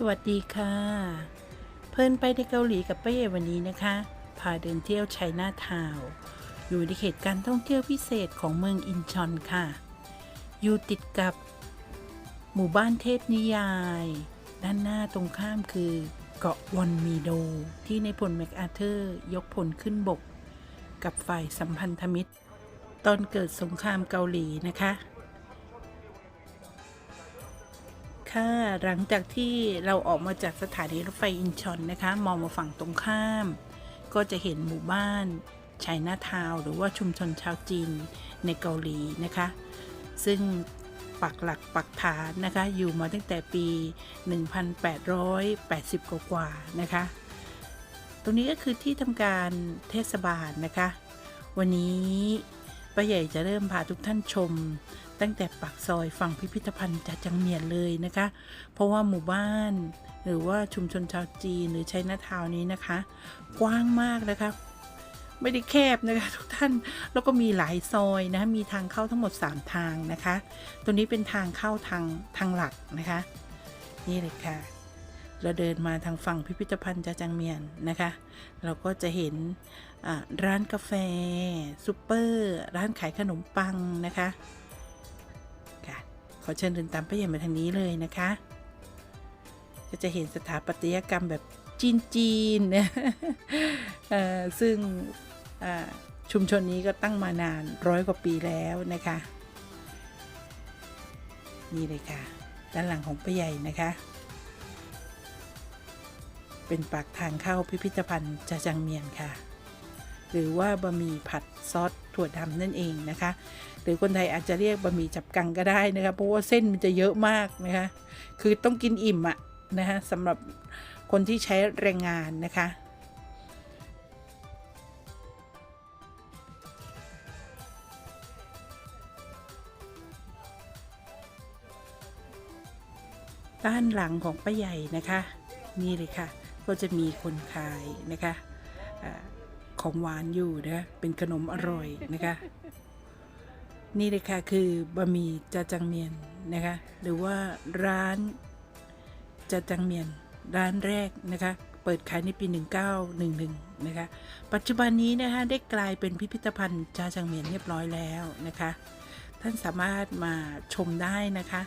สวัสดีค่ะ เพื่นไปที่เกาหลีกับป้าเอวันนี้นะคะ พาเดินเที่ยวไชน่าทาวอยู่ในเขตการท่องเที่ยวพิเศษของเมืองอินชอนค่ะ อยู่ติดกับ หมู่บ้านเทพนิยาย ด้านหน้าตรงข้ามคือเกาะวอนมีโด ที่ในายพลแมคอาเธอร์ยกพลขึ้นบก กับฝ่ายสัมพันธมิตร ตอนเกิดสงครามเกาหลีนะคะ ค่ะหลังจากที่เราออกมาจากสถานีรถไฟอินชอนนะคะ มองมาฝั่งตรงข้าม ก็จะเห็นหมู่บ้านไชน่าทาวหรือว่าชุมชนชาวจีนในเกาหลีนะคะ ซึ่งปักหลักปักฐานนะคะ อยู่มาตั้งแต่ปี 1880 กว่าๆนะคะ ตรงนี้ก็คือที่ทำการเทศบาลนะคะ วันนี้ป้าใหญ่จะเริ่มพาทุกท่านชม ตั้งแต่ปากซอยฝั่งพิพิธภัณฑ์จาจังเมียนเลยนะคะ เพราะว่าหมู่บ้านหรือว่าชุมชนชาวจีนหรือชัยนาทาวน์นี้นะคะ กว้างมากนะคะไม่ได้แคบนะคะทุกท่าน แล้วก็มีหลายซอยนะ มีทางเข้าทั้งหมด 3 ทางนะคะ ตัวนี้เป็นทางเข้าทางทางหลักนะคะ นี่เลยค่ะ เราเดินมาทางฝั่งพิพิธภัณฑ์จาจังเมียนนะคะ เราก็จะเห็นร้านกาแฟซูเปอร์ ร้านขายขนมปังนะคะ ขอเชิญเดินตามไปอย่างมาทางนี้เลยนะคะก็จะเห็นสถาปัตยกรรมแบบจีนๆนะเอ่อซึ่งชุมชนนี้ก็ตั้งมานานร้อยกว่าปีแล้วนะคะ นี่เลยค่ะ ด้านหลังของป้าใหญ่นะคะ เป็นปากทางเข้าพิพิธภัณฑ์จาจังเมียนค่ะ หรือว่าบะหมี่ผัดซอสถั่วดำนั่นเองนะคะ หรือคนไทยอาจจะเรียกบะหมี่จับกังก็ได้นะคะเพราะว่าเส้นมันจะเยอะมากนะคะคือต้องกินอิ่มอะนะคะสำหรับคนที่ใช้แรงงานนะคะด้านหลังของป้าใหญ่นะคะนี่เลยค่ะ ก็จะมีคนขายนะคะของหวานอยู่นะเป็นขนมอร่อยนะคะ นี่เลยค่ะคือบะหมี่จาจังเมียนนะคะ หรือว่าร้านจาจังเมียน ร้านแรกนะคะ เปิดขายในปี 1911 นะคะ ปัจจุบันนี้นะคะได้กลายเป็นพิพิธภัณฑ์จาจังเมียนเรียบร้อยแล้วนะคะ ท่านสามารถมาชมได้นะคะ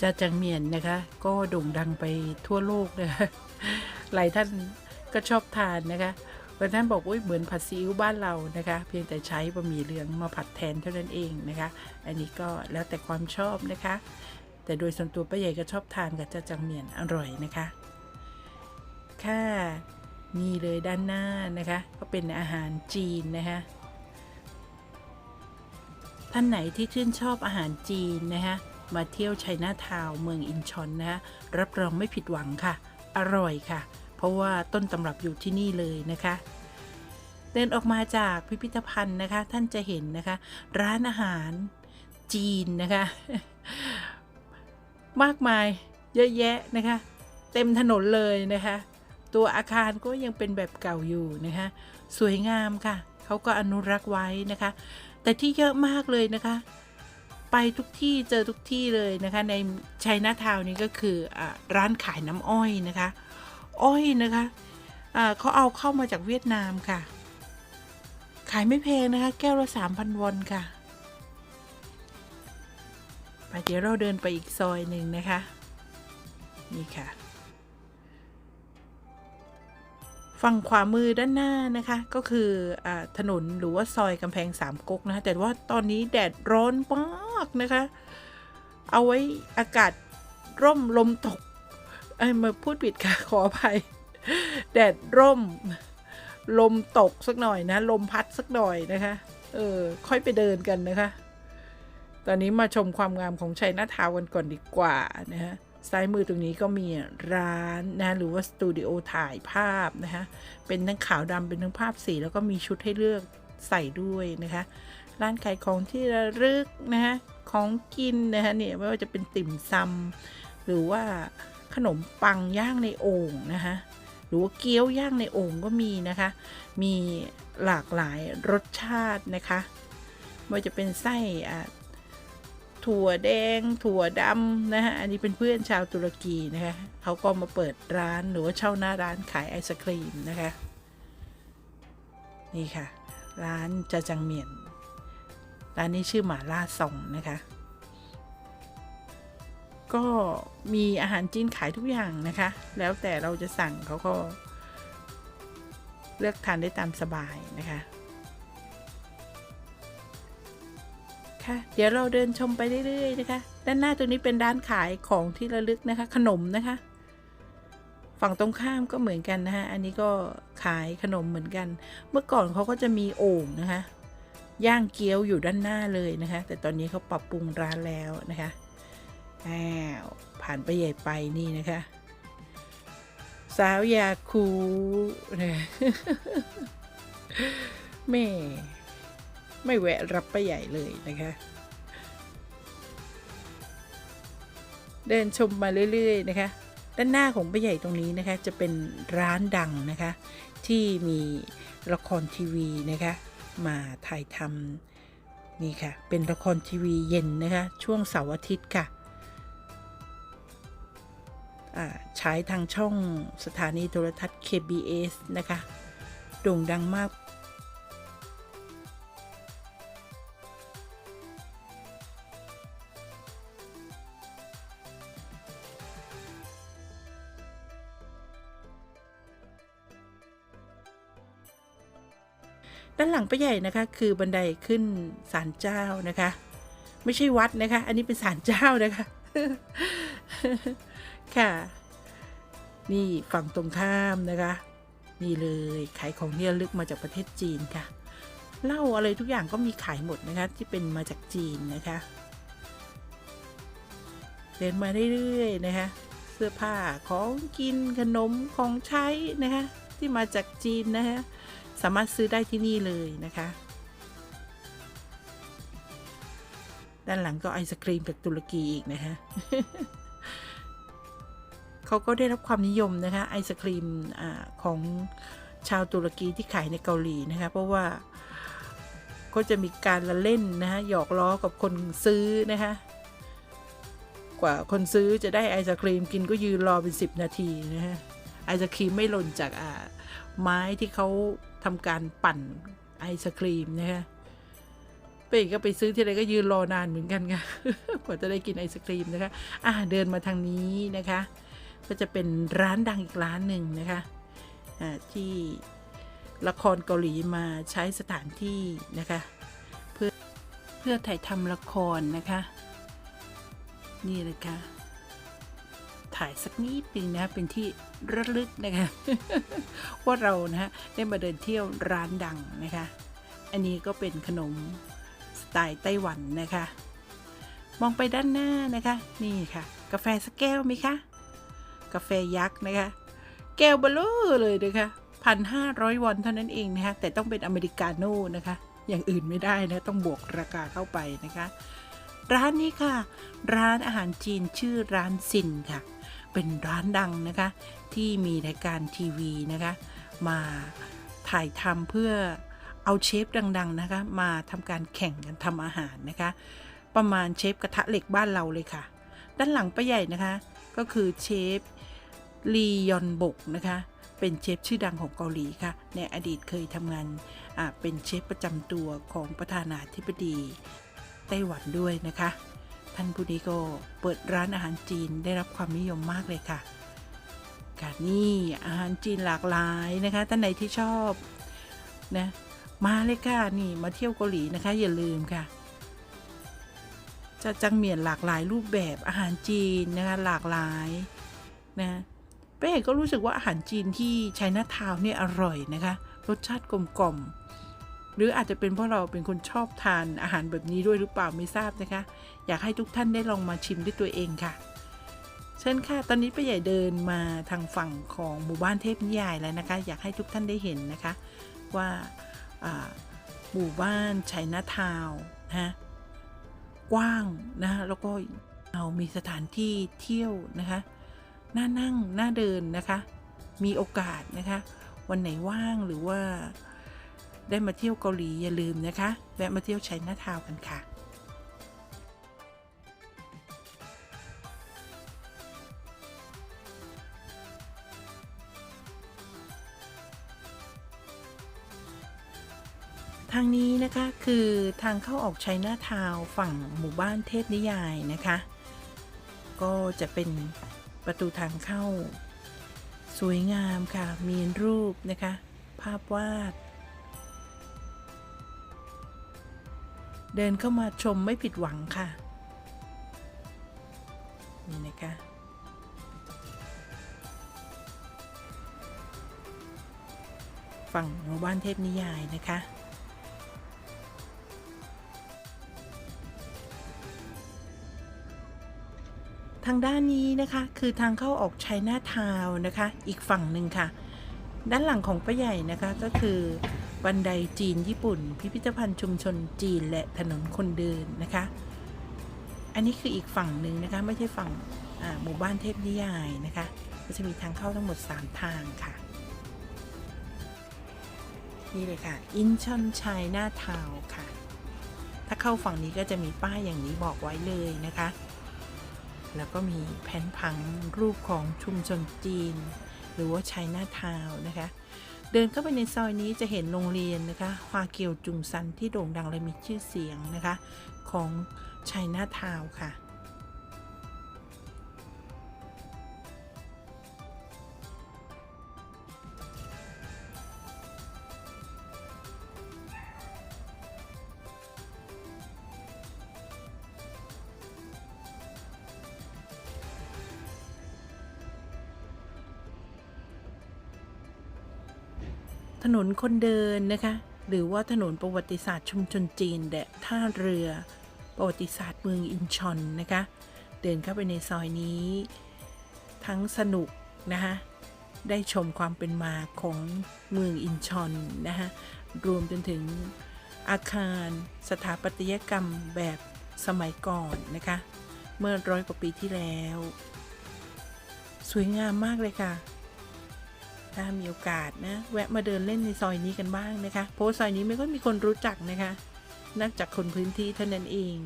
จาจังเมียนนะคะ ก็โด่งดังไปทั่วโลกนะคะหลายท่านก็ชอบทานนะคะ บางท่านบอกว่าเหมือนผัดซีอิ๊วบ้านเรานะคะ เพียงแต่ใช้บะหมี่เหลืองมาผัดแทนเท่านั้นเองนะคะ อันนี้ก็แล้วแต่ความชอบนะคะ แต่โดยส่วนตัวป้าใหญ่ก็ชอบทานกับจาจังเหมียนอร่อยนะคะค่ะนี่เลยด้านหน้านะคะ ก็เป็นอาหารจีนนะคะท่านไหนที่ชื่นชอบอาหารจีนนะคะมาเที่ยวไชัยนาทาวน์เมืองอินชอนนะคะรับรองไม่ผิดหวังค่ะ อร่อยค่ะ ราะว่าต้นตำรับอยู่ที่นี่เลยนะคะ เดินออกมาจากพิพิธภัณฑ์นะคะ ท่านจะเห็นนะคะ ร้านอาหารจีนนะคะ มากมายเยอะแยะนะคะ เต็มถนนเลยนะคะ ตัวอาคารก็ยังเป็นแบบเก่าอยู่นะคะ สวยงามค่ะ เขาก็อนุรักษ์ไว้นะคะ แต่ที่เยอะมากเลยนะคะไปทุกที่เจอทุกที่เลยนะคะ ในชัยนาทาวน์นี้ก็คืออร้านขายน้ำอ้อยนะคะ อ้อยนะคะอ่าเขาเอาเข้ามาจากเวียดนามค่ะ ขายไม่แพงนะคะ แก้วละ3,000วอนค่ะไปเดี๋ยวเราเดินไปอีกซอยหนึ่งนะคะ นี่ค่ะ ฝั่งขวามือด้านหน้านะคะ ก็คืออถนนหรือว่าซอยกำแพงสามก๊กนะคะแต่ว่าตอนนี้แดดร้อนมากนะคะ เอาไว้อากาศร่มลมตก อ้มาพูดผิดค่ะขออภัย แดดร่ม ลมตกสักหน่อยนะ ลมพัดสักหน่อยนะคะ เออ ค่อยไปเดินกันนะคะ ตอนนี้มาชมความงามของชัยนาทาวกันก่อนดีกว่านะฮะซ้ายมือตรงนี้ก็มีร้านนะหรือว่าสตูดิโอถ่ายภาพนะคะเป็นทั้งขาวดำเป็นทั้งภาพสี แล้วก็มีชุดให้เลือกใส่ด้วยนะคะ ร้านขายของที่ระลึกนะคะของกินนะคะเนี่ยไม่ว่าจะเป็นติ่มซำหรือว่า ขนมปังย่างในโอ่งนะคะหรือว่าเกี๊ยวย่างในโอ่งก็มีนะคะ มีหลากหลายรสชาตินะคะไม่ว่าจะเป็นไส้ถั่วแดง ถั่วดำนะฮะ อันนี้เป็นเพื่อนชาวตุรกีนะคะเขาก็มาเปิดร้านหรือว่าเช่าหน้าร้านขายไอศครีมนะคะ นี่ค่ะ ร้านจาจังเมียน ร้านนี้ชื่อหมาล่าซองนะคะ ก็มีอาหารจีนขายทุกอย่างนะคะ แล้วแต่เราจะสั่งเขาก็ เลือกทานได้ตามสบายนะคะ ค่ะ เดี๋ยวเราเดินชมไปเรื่อยๆนะคะ ด้านหน้าตรงนี้เป็นร้านขายของที่ระลึกนะคะ ขนมนะคะ ฝั่งตรงข้ามก็เหมือนกันนะคะอันนี้ก็ขายขนมเหมือนกัน เมื่อก่อนเขาก็จะมีโอ่งนะคะ ย่างเกี๊ยวอยู่ด้านหน้าเลยนะคะ แต่ตอนนี้เขาปรับปรุงร้านแล้วนะคะ อ้าวผ่านไปใหญ่ไปนี่นะคะ สาวยาคูนะแม่ไม่แวะรับไปใหญ่เลยนะคะ เดินชมมาเรื่อยๆนะคะ ด้านหน้าของป้าใหญ่ตรงนี้นะคะ จะเป็นร้านดังนะคะ ที่มีละครทีวีนะคะ มาถ่ายทำนี่ค่ะ เป็นละครทีวีเย็นนะคะ ช่วงเสาร์อาทิตย์ค่ะ อ่าใช้ทางช่องสถานีโทรทัศน์ KBS นะคะ โด่งดังมาก ด้านหลังป้าใหญ่นะคะ คือบันไดขึ้นศาลเจ้านะคะ ไม่ใช่วัดนะคะ อันนี้เป็นศาลเจ้านะคะ ค่ะ นี่ฝั่งตรงข้ามนะคะ นี่เลยขายของที่ระลึกมาจากประเทศจีนค่ะเหล้าอะไรทุกอย่างก็มีขายหมดนะคะ ที่เป็นมาจากจีนนะคะ เดินมาเรื่อยๆนะคะ เสื้อผ้าของกินขนมของใช้นะคะ ที่มาจากจีนนะคะสามารถซื้อได้ที่นี่เลยนะคะ ด้านหลังก็ไอศครีมจากตุรกีอีกนะคะ เขาก็ได้รับความนิยมนะคะไอศครีมอของชาวตุรกีที่ขายในเกาหลีนะคะเพราะว่าก็จะมีการละเล่นนะคะหยอกล้อกับคนซื้อนะคะกว่าคนซื้อจะได้ไอศครีมกินก็ยืนรอเป็น 10 นาทีนะฮะไอศครีมไม่หล่นจากอ่าไม้ที่เขาทำการปั่นไอศครีมนะคะเป้ก็ไปซื้อที่ไรก็ยืนรอนานเหมือนกันค่ะกว่าจะได้กินไอศครีมนะคะอ่าเดินมาทางนี้นะคะ ก็จะเป็นร้านดังอีกร้านหนึ่งนะคะอ่าที่ละครเกาหลีมาใช้สถานที่นะคะ เพื่อเพื่อถ่ายทำละครนะคะ นี่เลยค่ะถ่ายสักนิดนึงนะเป็นที่ระลึกนะคะว่าเรานะฮะได้มาเดินเที่ยวร้านดังนะคะ อันนี้ก็เป็นขนมสไตล์ไต้หวันนะคะ มองไปด้านหน้านะคะ นี่ค่ะ กาแฟสักแก้วไหมคะ กาแฟยักษ์นะคะ แก้วเบลอเลยนะคะพันห้าร้อยวอนเท่านั้นเองนะคะแต่ต้องเป็นอเมริกาโน่นะคะ อย่างอื่นไม่ได้นะต้องบวกราคาเข้าไปนะคะ ร้านนี้ค่ะ ร้านอาหารจีนชื่อร้านซินค่ะ เป็นร้านดังนะคะ ที่มีรายการทีวีนะคะ มาถ่ายทำเพื่อเอาเชฟดังๆนะคะ มาทำการแข่งกันทำอาหารนะคะ ประมาณเชฟกระทะเหล็กบ้านเราเลยค่ะ ด้านหลังป้าใหญ่นะคะ ก็คือเชฟ ลียอนบกนะคะเป็นเชฟชื่อดังของเกาหลีค่ะ ในอดีตเคยทำงานเป็นเชฟประจำตัวของประธานาธิบดีไต้หวันด้วยนะคะ ท่านผู้นี้ก็เปิดร้านอาหารจีนได้รับความนิยมมากเลยค่ะค่ะนี่อาหารจีนหลากหลายนะคะท่านไหนที่ชอบนะมาเลยค่ะนี่มาเที่ยวเกาหลีนะคะอย่าลืมค่ะจะจังเมียนหลากหลายรูปแบบอาหารจีนนะคะหลากหลายนะ เป้ก็รู้สึกว่าอาหารจีนที่ไชน่าทาวน์เนี่ยอร่อยนะคะ รสชาติกลมกล่อม หรืออาจจะเป็นเพราะเราเป็นคนชอบทานอาหารแบบนี้ด้วยหรือเปล่าไม่ทราบนะคะ อยากให้ทุกท่านได้ลองมาชิมด้วยตัวเองค่ะ เชิญค่ะ ตอนนี้ป้าใหญ่เดินมาทางฝั่งของหมู่บ้านเทพนิยายแล้วนะคะ อยากให้ทุกท่านได้เห็นนะคะ ว่าหมู่บ้านไชน่าทาวน์นะฮะกว้างนะแล้วก็เอามีสถานที่เที่ยวนะคะ น่านั่งน่าเดินนะคะ มีโอกาสนะคะ วันไหนว่างหรือว่าได้มาเที่ยวเกาหลีอย่าลืมนะคะ แวะมาเที่ยวไชน่าทาวกันค่ะทางนี้นะคะคือทางเข้าออกชัยนาทาวฝั่งหมู่บ้านเทพนิยายนะคะ ก็จะเป็น ประตูทางเข้า สวยงามค่ะ มีรูปนะคะ ภาพวาด เดินเข้ามาชมไม่ผิดหวังค่ะ นี่นะคะฝั่งหมู่บ้านเทพนิยายนะคะ ทางด้านนี้นะคะคือทางเข้าออกชัยนาทาวนะคะ อีกฝั่งหนึ่งค่ะ ด้านหลังของป้าใหญ่นะคะก็คือบันไดจีนญี่ปุ่น พิพิธภัณฑ์ชุมชนจีนและถนนคนเดินนะคะ อันนี้คืออีกฝั่งหนึ่งนะคะ ไม่ใช่ฝั่งหมู่บ้านเทพนิยายนะคะ ก็จะมีทางเข้าทั้งหมด 3 ทางค่ะ นี่เลยค่ะ อินชอนชัยนาทาวค่ะ ถ้าเข้าฝั่งนี้ก็จะมีป้ายอย่างนี้บอกไว้เลยนะคะ แล้วก็มีแผนผังรูปของชุมชนจีน หรือว่าชัยนาทาวนะคะ เดินเข้าไปในซอยนี้จะเห็นโรงเรียนนะคะฮวาเกียวจุงซันที่โด่งดังและมีชื่อเสียงนะคะ ของชัยนาทาวค่ะ นนคนเดินนะคะ หรือว่าถนนประวัติศาสตร์ชุมชนจีนและท่าเรือ ประวัติศาสตร์เมืองอินชอนนะคะ เดินเข้าไปในซอยนี้ ทั้งสนุกนะคะได้ชมความเป็นมาของเมืองอินชอนนะคะรวมจนถึงอาคารสถาปัตยกรรมแบบสมัยก่อนนะคะ เมื่อร้อยกว่าปีที่แล้ว สวยงามมากเลยค่ะ ถ้ามีโอกาสนะแวะมาเดินเล่นในซอยนี้กันบ้างนะคะเพราะซอยนี้ไม่ค่อยมีคนรู้จักนะคะ นอกจากคนพื้นที่เท่านั้นเอง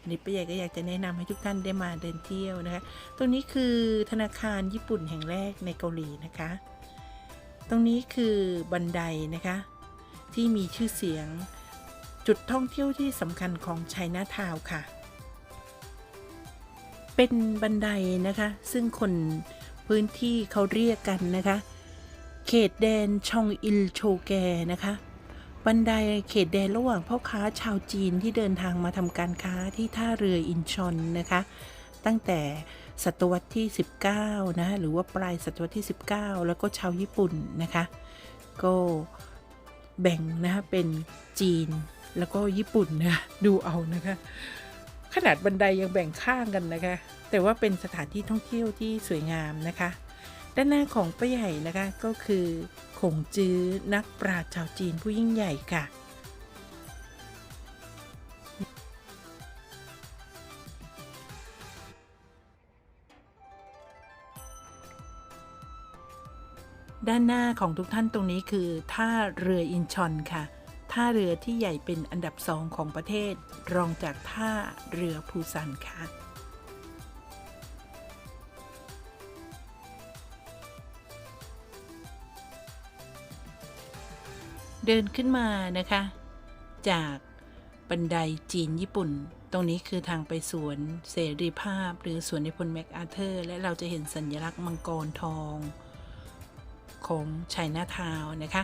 อันนี้ป้าใหญ่ก็อยากจะแนะนำให้ทุกท่านได้มาเดินเที่ยวนะคะ ตรงนี้คือธนาคารญี่ปุ่นแห่งแรกในเกาหลีนะคะ ตรงนี้คือบันไดนะคะ ที่มีชื่อเสียงจุดท่องเที่ยวที่สำคัญของชัยนาทาวน์ค่ะ เป็นบันไดนะคะ ซึ่งคนพื้นที่เขาเรียกกันนะคะ เขตแดนชองอิลโชแกนะคะบันไดเขตแดนระหว่างพ่อค้าชาวจีนที่เดินทางมาทำการค้าที่ท่าเรืออินชอนนะคะ ตั้งแต่ศตวรรษที่ 19 นะหรือว่าปลายศตวรรษที่ 19 แล้วก็ชาวญี่ปุ่นนะคะ ก็แบ่งนะคะเป็นจีนแล้วก็ญี่ปุ่นนะดูเอานะคะ ขนาดบันไดยังแบ่งข้างกันนะคะ แต่ว่าเป็นสถานที่ท่องเที่ยวที่สวยงามนะคะ ด้านหน้าของป้าใหญ่นะคะก็คือขงจื้อนักปราชญ์ชาวจีนผู้ยิ่งใหญ่ค่ะ ด้านหน้าของทุกท่านตรงนี้คือท่าเรืออินชอนค่ะ ท่าเรือที่ใหญ่เป็นอันดับสองของประเทศ รองจากท่าเรือพูซันค่ะ เดินขึ้นมานะคะ จากบันไดจีนญี่ปุ่น ตรงนี้คือทางไปสวนเสรีภาพ หรือสวนในพลแมคอาเธอร์ และเราจะเห็นสัญลักษณ์มังกรทอง ของชัยนาทาวนะคะ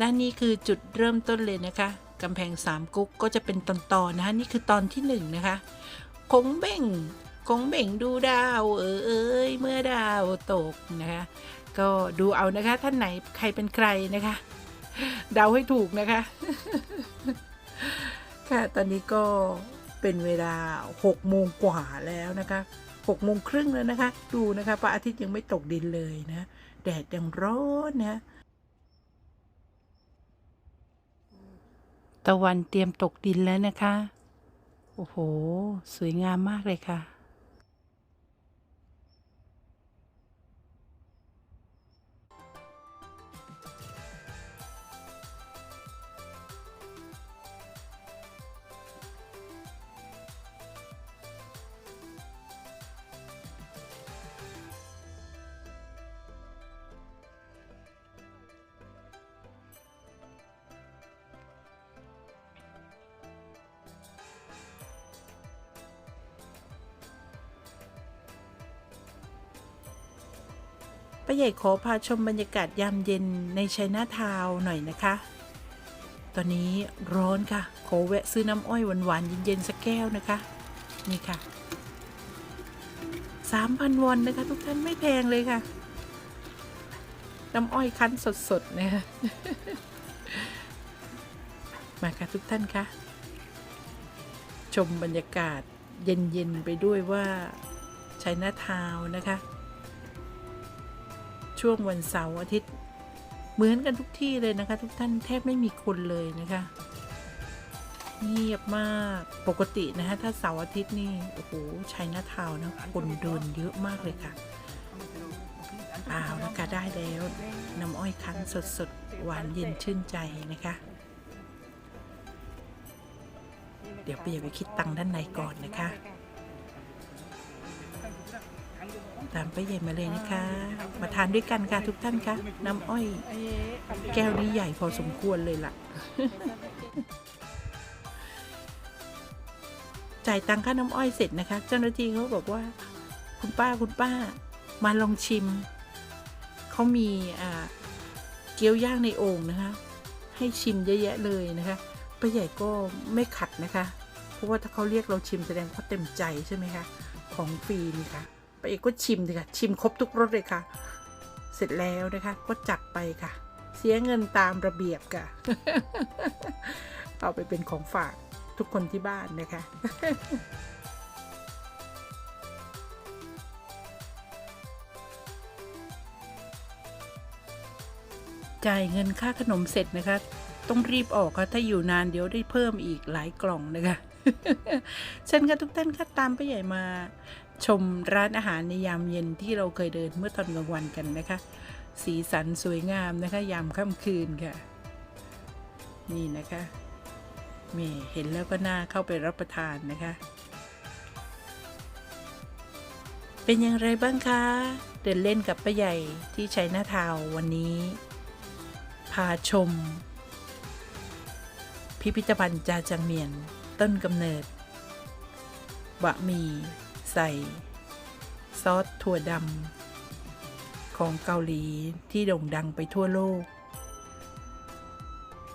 ด้านนี้คือจุดเริ่มต้นเลยนะคะกำแพงสามกุ๊กก็จะเป็นตอนๆนะคะนี่คือตอนที่หนึ่งนะคะคงเบ่งคงเบ่งดูดาวเออเอยเมื่อดาวตกนะคะ ก็ดูเอานะคะท่านไหนใครเป็นใครนะคะ เดาให้ถูกนะคะ ค่ะ ตอนนี้ก็เป็นเวลา6โมงกว่าแล้วนะคะ6โมงครึ่งแล้วนะคะ ดูนะคะพระอาทิตย์ยังไม่ตกดินเลยนะ แดดยังร้อนนะ ตะวันเตรียมตกดินแล้วนะคะ โอ้โห สวยงามมากเลยค่ะ ป้าใหญ่ขอพาชมบรรยากาศยามเย็นในชัยนาทาวน์หน่อยนะคะ ตอนนี้ร้อนค่ะ ขอแวะซื้อน้ำอ้อยหวานๆเย็นๆสักแก้วนะคะ นี่ค่ะสามพันวอนนะคะ ทุกท่านไม่แพงเลยค่ะ น้ำอ้อยคั้นสดๆนะคะมาค่ะทุกท่านคะชมบรรยากาศเย็น ๆ ไปด้วยว่าชัยนาทาวน์นะคะ ช่วงวันเสาร์อาทิตย์ เหมือนกันทุกที่เลยนะคะ ทุกท่านแทบไม่มีคนเลยนะคะ เงียบมากปกตินะคะถ้าเสาร์อาทิตย์นี่โอ้โหชัยนาทาวน์นะคนเดินเยอะมากเลยค่ะอ้าวนะคะได้แล้วน้ำอ้อยคั้นสดๆ หวานเย็นชื่นใจนะคะ เดี๋ยวไปอย่าไปคิดตังค์ด้านในก่อนนะคะ ตามไปใหญ่มาเลยนะคะ มาทานด้วยกันค่ะทุกท่านคะน้ำอ้อยแก้วนี้ใหญ่พอสมควรเลยล่ะ จ่ายตังค่าน้ำอ้อยเสร็จนะคะ เจ้าหน้าที่เขาบอกว่า คุณป้าคุณป้า มาลองชิม เขามีเกี๊ยวย่างในโอ่งนะคะ ให้ชิมเยอะแยะเลยนะคะป้าใหญ่ก็ไม่ขัดนะคะ เพราะว่าถ้าเขาเรียกเราชิมแสดงเขาเต็มใจใช่ไหมคะ ของฟรีนี่ค่ะ ป้าเอกก็ชิมเลยค่ะ ชิมครบทุกรสเลยค่ะ เสร็จแล้วนะคะ ก็จัดไปค่ะ เสียเงินตามระเบียบค่ะ เอาไปเป็นของฝากทุกคนที่บ้านนะคะจ่ายเงินค่าขนมเสร็จนะคะ ต้องรีบออกค่ะถ้าอยู่นานเดี๋ยวได้เพิ่มอีกหลายกล่องนะคะเช่นค่ะทุกท่านค่ะตามไปใหญ่มา ชมร้านอาหารในยามเย็นที่เราเคยเดินเมื่อตอนกลางวันกันนะคะ สีสันสวยงามนะคะ ยามค่ำคืนค่ะ นี่นะคะเมเห็นแล้วก็น่าเข้าไปรับประทานนะคะ เป็นอย่างไรบ้างคะ เดินเล่นกับป้าใหญ่ที่ชัยนาทาววันนี้ พาชม พิพิธภัณฑ์จาจังเมียน ต้นกำเนิดบะหมี่ ใส่ ซอสถั่วดำของเกาหลีที่โด่งดังไปทั่วโลก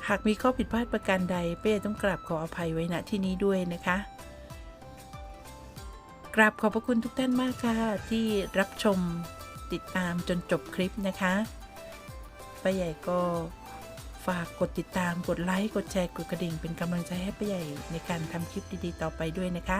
หากมีข้อผิดพลาดประการใดเป้ต้องกราบขออภัยไว้ณที่นี้ด้วยนะคะ กราบขอบพระคุณทุกท่านมากค่ะ ที่รับชมติดตามจนจบคลิปนะคะป้าใหญ่ก็ฝากกดติดตาม กดไลค์ กดแชร์ กดกระดิ่ง เป็นกำลังใจให้ป้าใหญ่ในการทำคลิปดีๆ ต่อไปด้วยนะคะ